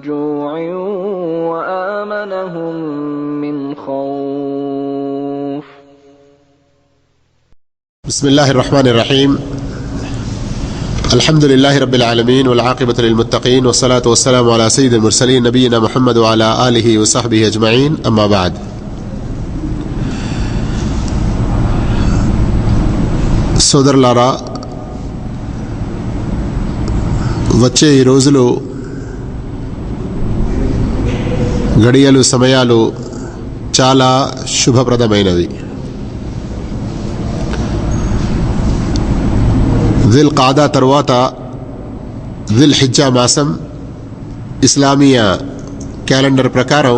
جوع وآمنهم من خوف بسم الله الرحمن الرحيم الحمد لله رب العالمين والعاقبة للمتقين والصلاة والسلام على سيد المرسلين نبينا محمد وعلى آله وصحبه أجمعين أما بعد సోదరులారా వచ్చే ఈ రోజులు గడియలు సమయాలు చాలా శుభప్రదమైనవి. దిల్ కాదా తరువాత దిల్ హిజ్జా మాసం ఇస్లామీయ క్యాలెండర్ ప్రకారం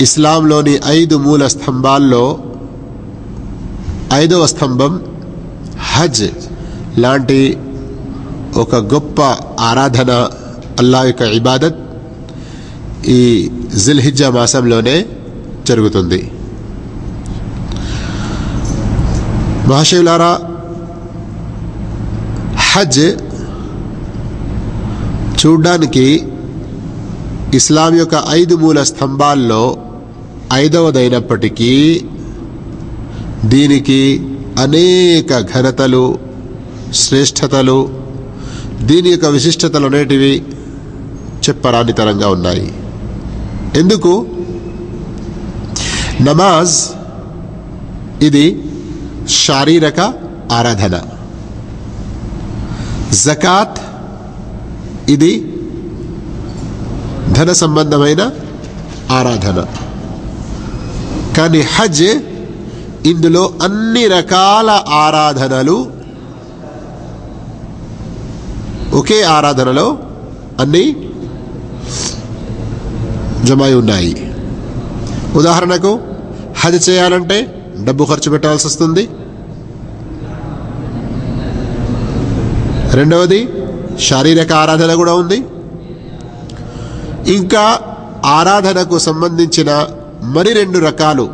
ఇస్లాంలోని ఐదు మూల స్తంభాల్లో ఐదవ స్తంభం హజ్ లాంటి ఒక గొప్ప ఆరాధన అల్లా యొక్క ఇబాదత్ ఈ జిల్హిజ్జా మాసంలోనే జరుగుతుంది. మహాశివులారా హజ్ చూడ్డానికి ఇస్లాం యొక్క ఐదు మూల స్తంభాల్లో ఐదవదైనప్పటికీ దీనికి అనేక ఘనతలు శ్రేష్టతలు దీని యొక్క విశిష్టతలు అనేటివి చెప్పరానితరంగా ఉన్నాయి. ఎందుకు? నమాజ్ ఇది శారీరక ఆరాధన. జకాత్ ఇది ధన సంబంధమైన ఆరాధన. కానీ హజ్ ఇందులో అన్ని రకాల ఆరాధనలు ఒకే ఆరాధనలో అన్ని జమై ఉన్నాయి ఉదాహరణకు హజ్ చేయాలంటే డబ్బు ఖర్చు పెట్టాల్సి వస్తుంది. రెండవది శారీరక ఆరాధన కూడా ఉంది. ఇంకా ఆరాధనకు సంబంధించిన మరి రెండు రకాలు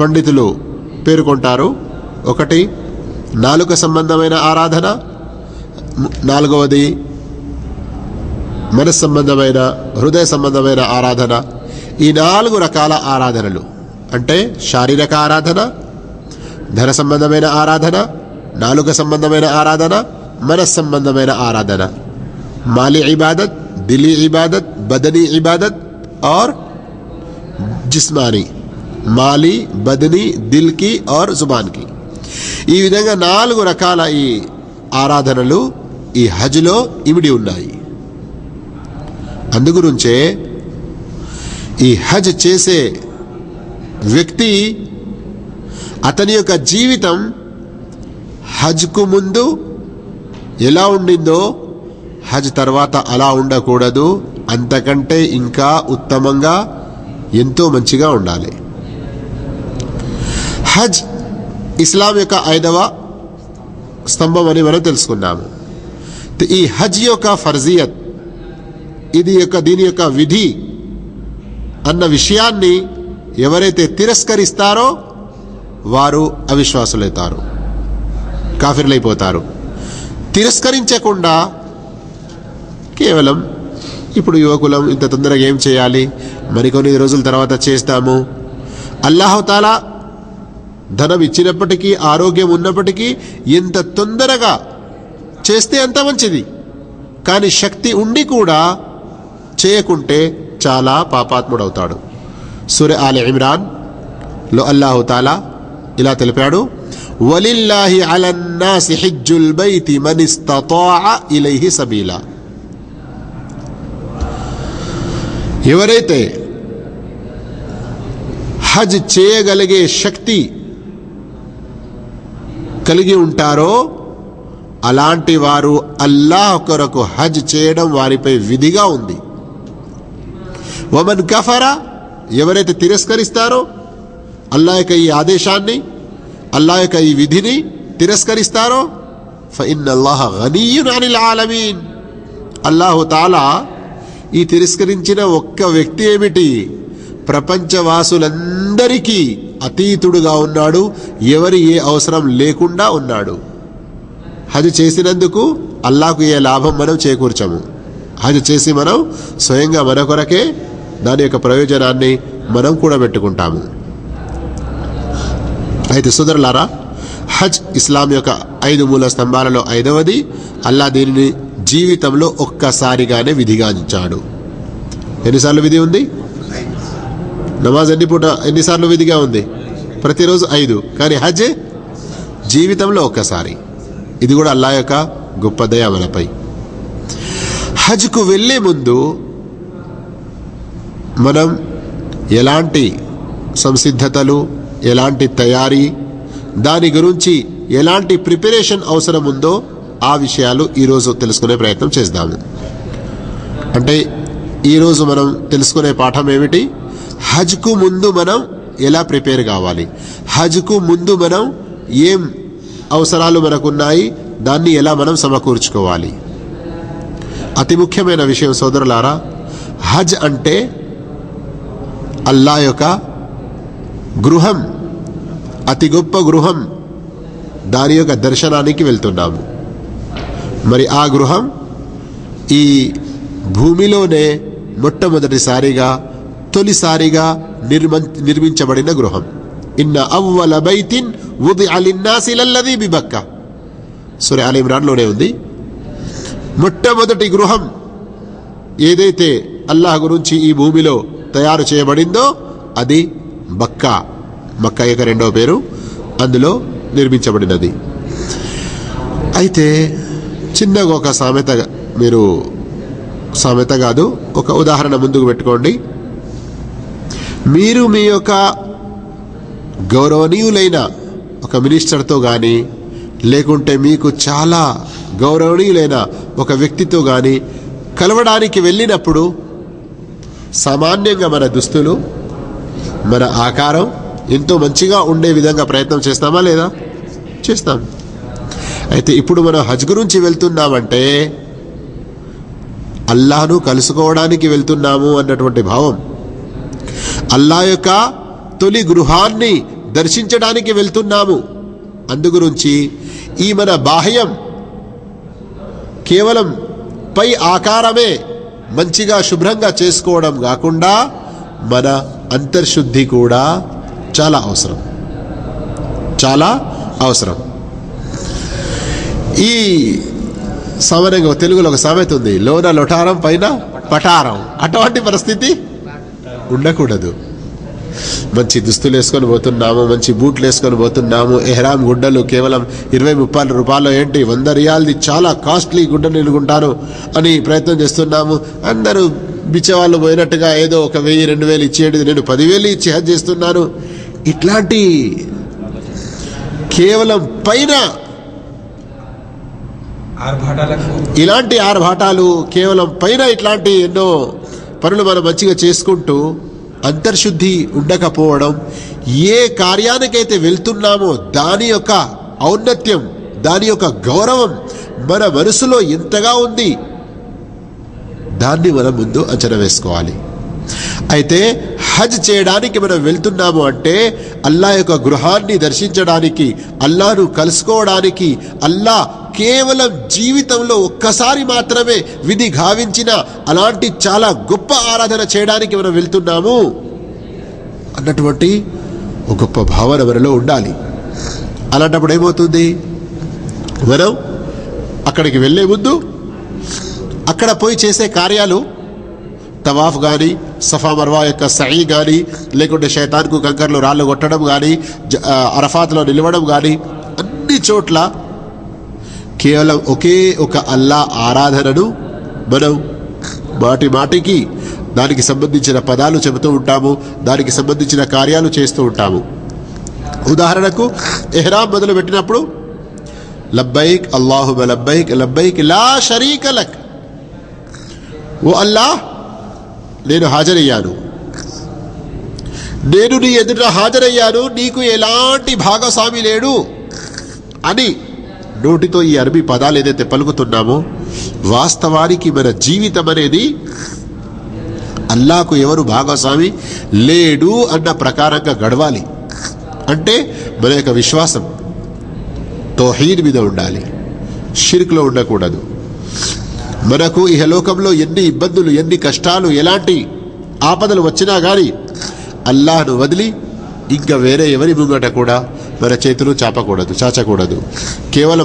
పండితులు పేర్కొంటారు. ఒకటి నాలుక సంబంధమైన ఆరాధన నాలుగవది మనస్ సంబంధమైన హృదయ సంబంధమైన ఆరాధన. ఈ నాలుగు రకాల ఆరాధనలు. అంటే శారీరక ఆరాధన ధన సంబంధమైన ఆరాధన నాలుక సంబంధమైన ఆరాధన మనస్ సంబంధమైన ఆరాధన. మాలి ఇబాదత్ దిలీ ఇబాదత్ బదనీ ఇబాదత్ ఆర్ జిస్మాని. మాలి బదనీ దిల్కి ఆర్ జుబాన్కి. ఈ విధంగా నాలుగు రకాల ఈ ఆరాధనలు ఈ హజ్లో ఇమిడి ఉన్నాయి. అందుగురించే ఈ హజ్ చేసే వ్యక్తి అతని యొక్క జీవితం హజ్కు ముందు ఎలా ఉండిందో హజ్ తర్వాత అలా ఉండకూడదు. అంతకంటే ఇంకా ఉత్తమంగా ఎంతో మంచిగా ఉండాలి. హజ్ ఇస్లాం యొక్క ఐదవ స్తంభం అని మనం తెలుసుకున్నాము. ఈ హజ్ యొక్క ఫర్జియత్ ఇది యొక్క దీని యొక్క విధి అన్న విషయాన్ని ఎవరైతే తిరస్కరిస్తారో వారు అవిశ్వాసులవుతారు కాఫిర్లైపోతారు. తిరస్కరించకుండా కేవలం ఇప్పుడు యువకులం ఇంత తొందరగా ఏం చేయాలి? మరికొన్ని రోజుల తర్వాత చేస్తాము. అల్లాహతాలా ధనం ఇచ్చినప్పటికీ ఆరోగ్యం ఉన్నప్పటికీ ఎంత తొందరగా చేస్తే అంత మంచిది. కానీ శక్తి ఉండి కూడా చేయకుంటే చాలా పాపాత్ముడవుతాడు. సూర్య ఆలి ఇమ్రాన్లో అల్లాహుతాలా ఇలా తెలిపాడు వలిల్లాహి అలన్నాసి హిజ్జుల్ బైతి మన్ ఇలైహి సబీలా. ఎవరైతే హజ్ చేయగలిగే శక్తి కలిగి ఉంటారో అలాంటి వారు అల్లాహ్ కొరకు హజ్ చేయడం వారిపై విధిగా ఉంది. వమన్ కఫరా ఎవరైతే తిరస్కరిస్తారో అల్లా యొక్క ఈ ఆదేశాన్ని అల్లా యొక్క ఈ విధిని తిరస్కరిస్తారో ఫఇన్ అల్లాహ గనీయున్ అనిల్ ఆలమీన్ అల్లాహు తాలా ఈ తిరస్కరించిన ఒక్క వ్యక్తి ఏమిటి? ప్రపంచవాసులందరికీ అతీతుడుగా ఉన్నాడు ఎవరి ఏ అవసరం లేకుండా ఉన్నాడు. హజ్ చేసినందుకు అల్లాకు ఏ లాభం మనం చేకూర్చము. హజ్ చేసి మనం స్వయంగా మన కొరకే దాని యొక్క ప్రయోజనాన్ని మనం కూడా పెట్టుకుంటాము. అయితే సుదరులారా హజ్ ఇస్లాం యొక్క ఐదు మూల స్తంభాలలో ఐదవది అల్లా దీనిని జీవితంలో ఒక్కసారిగానే విధిగాంచాడు ఎన్నిసార్లు విధి ఉంది? నమాజ్ ఎన్ని పూట ఎన్నిసార్లు విధిగా ఉంది? ప్రతిరోజు ఐదు. కానీ హజ్ జీవితంలో ఒక్కసారి. ఇది కూడా అల్లా యొక్క గొప్ప దయ మనపై హజ్కు వెళ్ళే ముందు మనం ఎలాంటి సంసిద్ధతలు ఎలాంటి తయారీ దాని గురించి ఎలాంటి ప్రిపరేషన్ అవసరం ఉందో ఆ విషయాలు ఈరోజు తెలుసుకునే ప్రయత్నం చేద్దాము అంటే ఈరోజు మనం తెలుసుకునే పాఠం ఏమిటి? హజ్కు ముందు మనం ఎలా ప్రిపేర్ కావాలి? హజ్కు ముందు మనం ఏం అవసరాలు మనకున్నాయి? దాన్ని ఎలా మనం సమకూర్చుకోవాలి? అతి ముఖ్యమైన విషయం సోదరులారా హజ్ అంటే అల్లా యొక్క గృహం. అతి గొప్ప గృహం. దాని యొక్క దర్శనానికి వెళ్తున్నాము. మరి ఆ గృహం ఈ భూమిలోనే మొట్టమొదటిసారిగా తొలిసారిగా నిర్మ నిర్మించబడిన గృహం. ఇన్న అవ్వల బైతిన్ ఉది అలిన్నాసిలల్లది బిబక్క. సూర్య అలీ ఇమ్రాన్లోనే ఉంది. మొట్టమొదటి గృహం ఏదైతే అల్లాహ్ గురించి ఈ భూమిలో తయారు చేయబడిందో అది బక్కా మక్కా యొక్క రెండవ పేరు అందులో నిర్మించబడినది. అయితే చిన్నగా ఒక సామెత మీరు సామెత కాదు ఒక ఉదాహరణ ముందుకు పెట్టుకోండి. మీరు మీ యొక్క గౌరవనీయులైన ఒక మినిస్టర్తో కానీ లేకుంటే మీకు చాలా గౌరవనీయులైన ఒక వ్యక్తితో కానీ కలవడానికి వెళ్ళినప్పుడు సామాన్యంగా మన దుస్తులు మన ఆకారం ఎంతో మంచిగా ఉండే విధంగా ప్రయత్నం చేస్తామా లేదా? చేస్తాం. అయితే ఇప్పుడు మనం హజ్ గురించి వెళ్తున్నామంటే అల్లాహను కలుసుకోవడానికి వెళ్తున్నాము అన్నటువంటి భావం. అల్లా యొక్క తొలి గృహాన్ని దర్శించడానికి వెళ్తున్నాము. అందుగురించి ఈ మన బాహ్యం కేవలం పై ఆకారమే మంచిగా శుభ్రంగా చేసుకోవడం కాకుండా మన అంతర్శుద్ధి కూడా చాలా అవసరం. చాలా అవసరం. ఈ సామాన్యంగా తెలుగులో ఒక సామెత ఉంది లోన లొటారం పైన పటారం. అటువంటి పరిస్థితి ఉండకూడదు. మంచి దుస్తులు వేసుకొని పోతున్నాము మంచి బూట్లు వేసుకొని పోతున్నాము. ఎహ్రామ్ గుడ్డలు కేవలం ఇరవై ముప్పై రూపాయలు ఏంటి? వంద రియాల్ది చాలా కాస్ట్లీ గుడ్డలు ఎన్నుకుంటాను అని ప్రయత్నం చేస్తున్నాము. అందరూ బిచ్చవాళ్ళు పోయినట్టుగా ఏదో ఒక వెయ్యి రెండు వేలు ఇచ్చేది నేను పదివేలు ఇచ్చి హజ్ చేస్తున్నాను. ఇట్లాంటి కేవలం పైన ఇలాంటి ఆర్భాటాలు కేవలం పైన ఇట్లాంటి ఎన్నో పనులు మనం మంచిగా చేసుకుంటూ అంతర్శుద్ధి ఉండకపోవడం ఏ కార్యానికైతే వెళ్తున్నామో దాని యొక్క ఔన్నత్యం దాని యొక్క గౌరవం మన మనసులో ఎంతగా ఉంది దాన్ని మనం ముందు అంచనా వేసుకోవాలి. అయితే హజ్ చేయడానికి మనం వెళ్తున్నాము అంటే అల్లా యొక్క గృహాన్ని దర్శించడానికి అల్లాను కలుసుకోవడానికి అల్లా కేవలం జీవితంలో ఒక్కసారి మాత్రమే విధి గావించిన అలాంటి చాలా గొప్ప ఆరాధన చేయడానికి మనం వెళ్తున్నాము అన్నటువంటి ఒక గొప్ప భావన మనలో ఉండాలి. అలాంటప్పుడు ఏమవుతుంది? మనం అక్కడికి వెళ్ళే ముందు అక్కడ పోయి చేసే కార్యాలు తవాఫ్ కానీ సఫా మర్వా యొక్క సహీ కానీ లేకుంటే శైతాన్కు కంకర్లు రాళ్ళు కొట్టడం కానీ జ- అరఫాత్లో నిలవడం కానీ అన్ని చోట్ల కేవలం ఒకే ఒక అల్లా ఆరాధనను మనం మాటి మాటికి దానికి సంబంధించిన పదాలు చెబుతూ ఉంటాము దానికి సంబంధించిన కార్యాలు చేస్తూ ఉంటాము ఉదాహరణకు ఎహ్రామ్ మొదలు పెట్టినప్పుడు లబ్బైక్ అల్లాహుమ లబ్బైక్ లబ్బైక్ లా షరీక లక్ ఓ అల్లాహ్ నేను హాజరయ్యాను నేను నీ ఎదుట హాజరయ్యాను నీకు ఎలాంటి భాగస్వామి లేడు అని నోటితో ఈ అరబీ పదాలు ఏదైతే పలుకుతున్నామో వాస్తవానికి మన జీవితం అనేది అల్లాకు ఎవరు భాగస్వామి లేడు అన్న ప్రకారంగా గడవాలి. అంటే మన యొక్క విశ్వాసం తోహీద్ మీద ఉండాలి. షిర్క్లో ఉండకూడదు. మనకు ఇహలోకంలో ఎన్ని ఇబ్బందులు ఎన్ని కష్టాలు ఎలాంటి ఆపదలు వచ్చినా కానీ అల్లాహను వదిలి ఇంకా వేరే ఎవరి ముంగట కూడా మన చేతులు చాపకూడదు చాచకూడదు. కేవలం